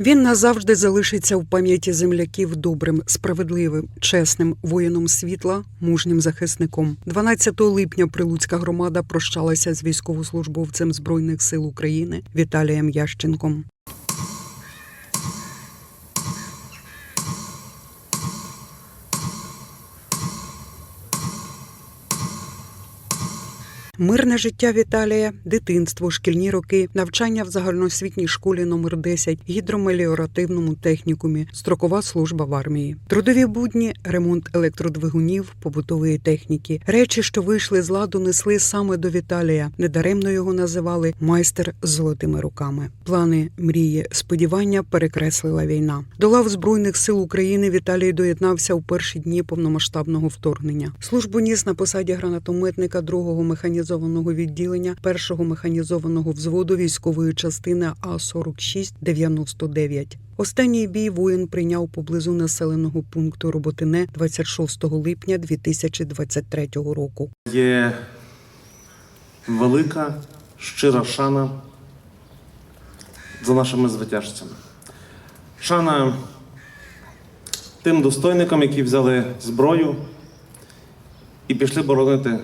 Він назавжди залишиться в пам'яті земляків добрим, справедливим, чесним воїном світла, мужнім захисником. 12 липня Прилуцька громада прощалася з військовослужбовцем Збройних сил України Віталієм Ященком. Мирне життя Віталія, дитинство, шкільні роки, навчання в загальноосвітній школі номер 10 гідромеліоративному технікумі, строкова служба в армії, трудові будні, ремонт електродвигунів, побутової техніки. Речі, що вийшли з ладу, несли саме до Віталія. Недаремно його називали майстер з золотими руками. Плани, мрії, сподівання перекреслила війна. До лав збройних сил України Віталій доєднався у перші дні повномасштабного вторгнення. Службу ніс на посаді гранатометника другого механізованого відділення першого механізованого взводу військової частини А 46 99 Останній бій воїн прийняв поблизу населеного пункту Роботине 26 липня 2023 року. Є велика щира шана за нашими звитяжцями. Шана тим достойникам, які взяли зброю і пішли боронити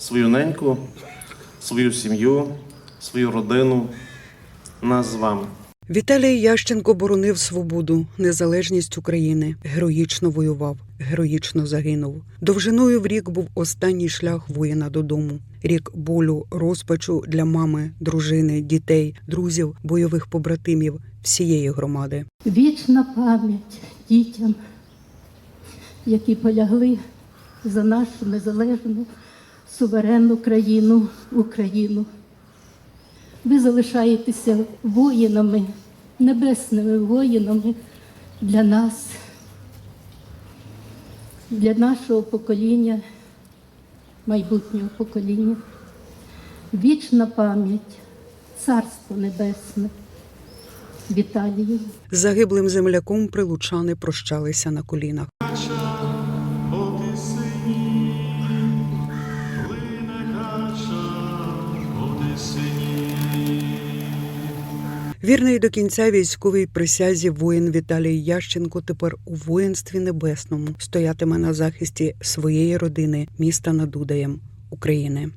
свою неньку, свою сім'ю, свою родину, нас з вами. Віталій Ященко боронив свободу, незалежність України, героїчно воював, героїчно загинув. Довжиною в рік був останній шлях воїна додому. Рік болю, розпачу для мами, дружини, дітей, друзів, бойових побратимів всієї громади. Вічна пам'ять дітям, які полягли за нашу незалежну суверенну країну Україну. Ви залишаєтеся воїнами, небесними воїнами для нас, для нашого покоління, майбутнього покоління. Вічна пам'ять, Царство Небесне. Віталію. Загиблим земляком прилучани прощалися на колінах. Вірний до кінця військовій присязі воїн Віталій Ященко тепер у воїнстві небесному стоятиме на захисті своєї родини, міста над Удаєм, України.